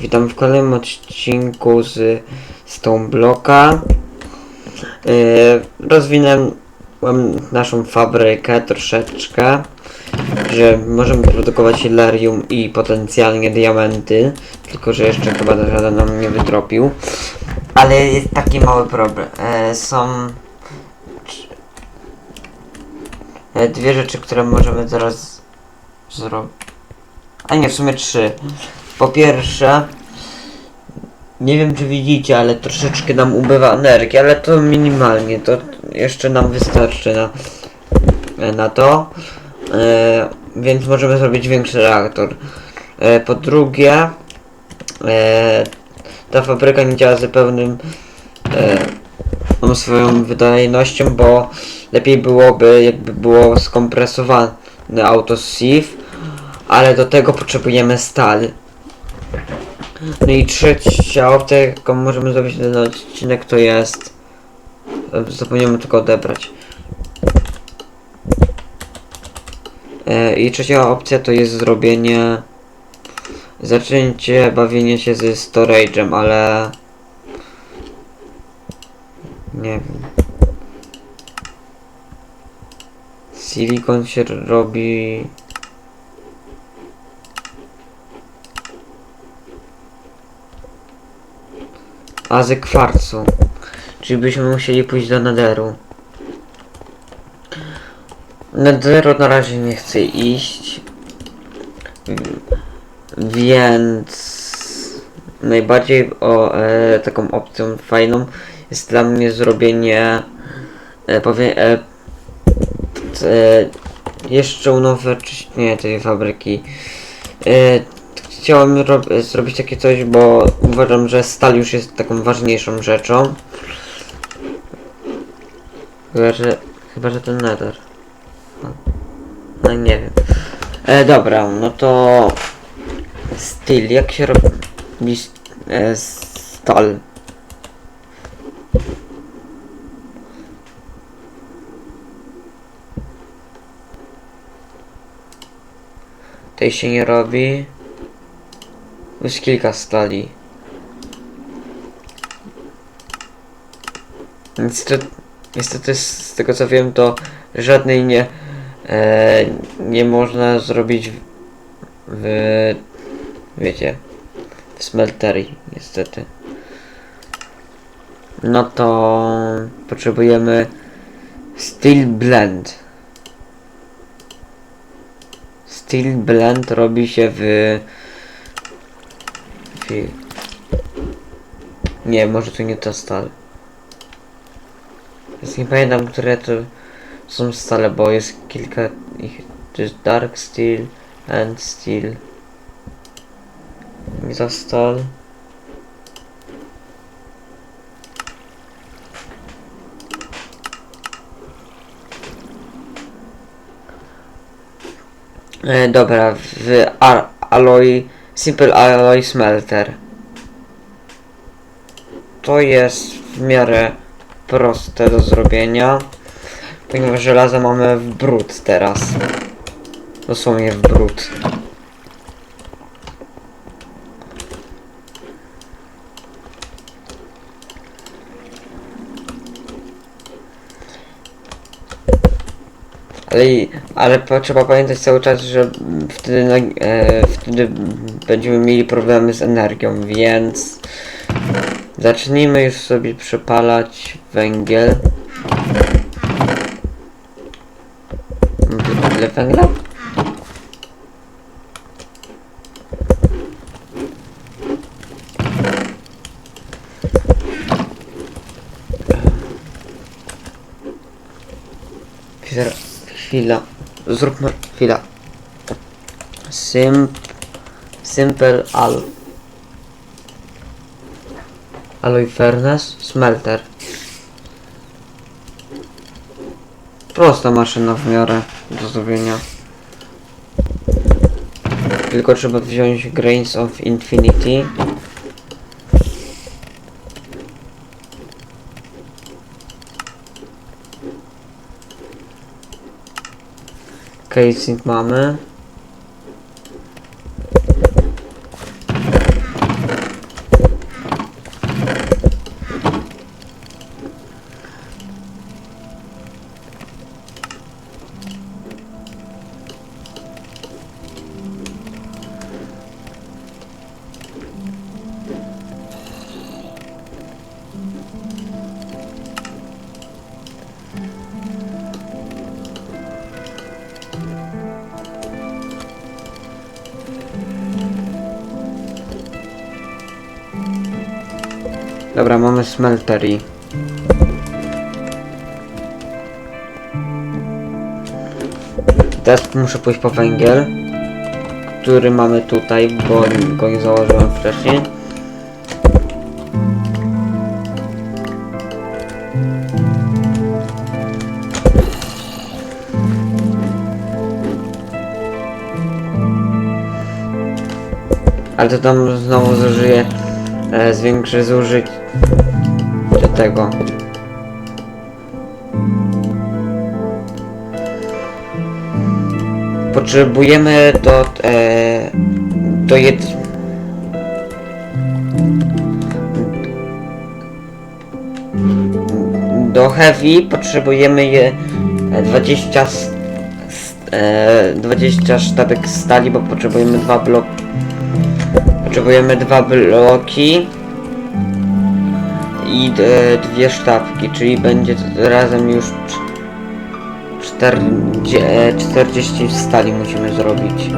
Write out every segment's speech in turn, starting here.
Witam w kolejnym odcinku z Stone Blocka. Yy, rozwinąłem naszą fabrykę troszeczkę, że możemy produkować hilarium i potencjalnie diamenty, tylko że jeszcze chyba żaden nam nie wytropił. Ale jest taki mały problem. E, są e, dwie rzeczy, które możemy teraz zrobić. A nie, w sumie trzy. Po pierwsze, nie wiem czy widzicie, ale troszeczkę nam ubywa energii, ale to minimalnie, to jeszcze nam wystarczy na, na to. E, więc możemy zrobić większy reaktor. E, po drugie, e, ta fabryka nie działa z pełnym e, swoją wydajnością, bo lepiej byłoby jakby było skompresowane auto ale do tego potrzebujemy stal. No i trzecia opcja, jaką możemy zrobić na ten odcinek, to jest... Zapomniałem tylko odebrać. E, I trzecia opcja to jest zrobienie... Zaczęcie bawienie się ze storage'em, ale... Nie wiem. Silikon się robi... A z kwarcu. Czyli byśmy musieli pójść do Netheru. Netheru na razie nie chcę iść. Więc najbardziej o e, taką opcją fajną jest dla mnie zrobienie e, powie, e, e, jeszcze nowe nie tej fabryki. E, chciałem rob- zrobić takie coś, bo uważam, że stal już jest taką ważniejszą rzeczą. Chyba, że, chyba, że ten nether. No, no nie wiem. E, dobra, no to styl, jak się robi e, stal? Się nie robi. Już kilka stali. Niestety, niestety z tego co wiem to żadnej nie e, nie można zrobić w, w wiecie w smelterii niestety. No to potrzebujemy Steel Blend. Steel Blend robi się w Nie, może to nie ta stal. Więc nie pamiętam, które to są stale, bo jest kilka ich. To jest Dark Steel, End Steel. Nie ta stal. E, dobra, w ar- Simple Alloy Smelter. To jest w miarę proste do zrobienia, ponieważ żelazo mamy w brud teraz. Dosłownie w brud. Ale, ale trzeba pamiętać cały czas, że wtedy, e, wtedy będziemy mieli problemy z energią, więc zacznijmy już sobie przepalać węgiel. Ile węgla? Chwila. Zróbmy chwila. Simp, simple al. Alloy furnace, smelter. Prosta maszyna w miarę do zrobienia. Tylko trzeba wziąć Grains of Infinity. Casing mamy. Dobra, mamy smeltery. Teraz muszę pójść po węgiel, który mamy tutaj, bo go nie założyłem wcześniej. Ale to tam znowu zużyje, e, zwiększy zużyć do tego. Potrzebujemy do, e, do jed... Do heavy potrzebujemy je e, 20 s- s- e, 20 sztabek stali, bo potrzebujemy dwa blok Potrzebujemy dwa bloki i e, dwie sztabki, czyli będzie razem już cz- czterdzie- e, 40 stali musimy zrobić.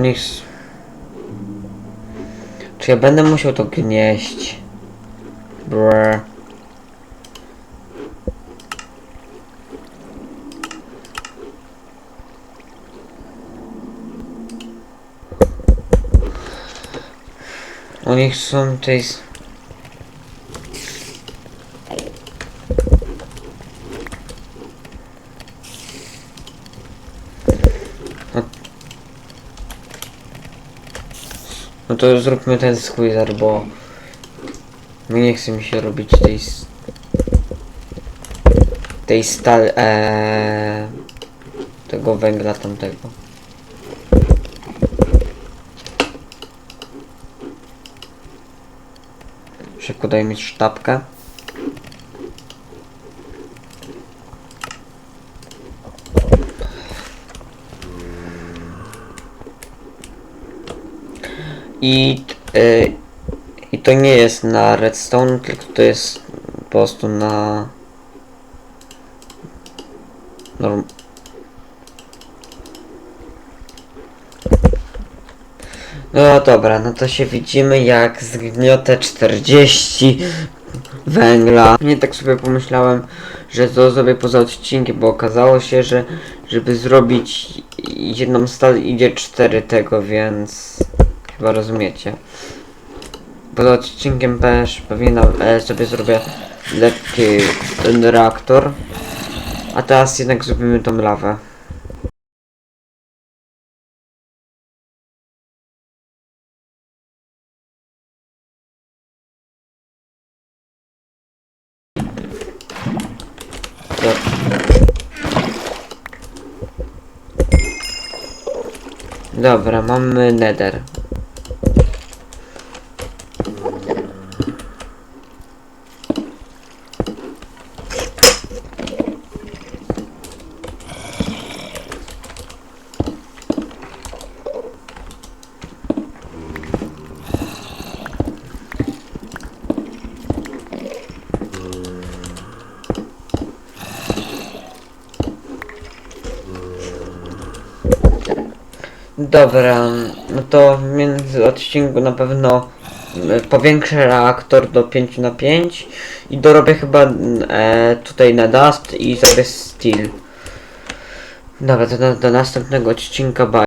Niech... s- Czy ja będę musiał to gnieść? Brr. Oni chcą tej... s- No to zróbmy ten squeezer, bo... Nie chce mi się robić tej... Tej stal... Eee, tego węgla tamtego. Szybko daj mi sztabkę. I, y, I to nie jest na redstone, tylko to jest po prostu na... Norm... No dobra, no to się widzimy jak zgniotę 40 węgla. Nie tak sobie pomyślałem, że to zrobię poza odcinkiem, bo okazało się, że żeby zrobić jedną stal idzie 4 tego, więc chyba rozumiecie. Poza odcinkiem też powinnam e, sobie zrobię lekki reaktor. A teraz jednak zrobimy tą lawę. Dobra, mamy nether. Dobra, no to w między odcinku na pewno e, powiększę reaktor do 5 na 5 i dorobię chyba e, tutaj na dust i zrobię steel. Dobra, to do, do następnego odcinka, bye.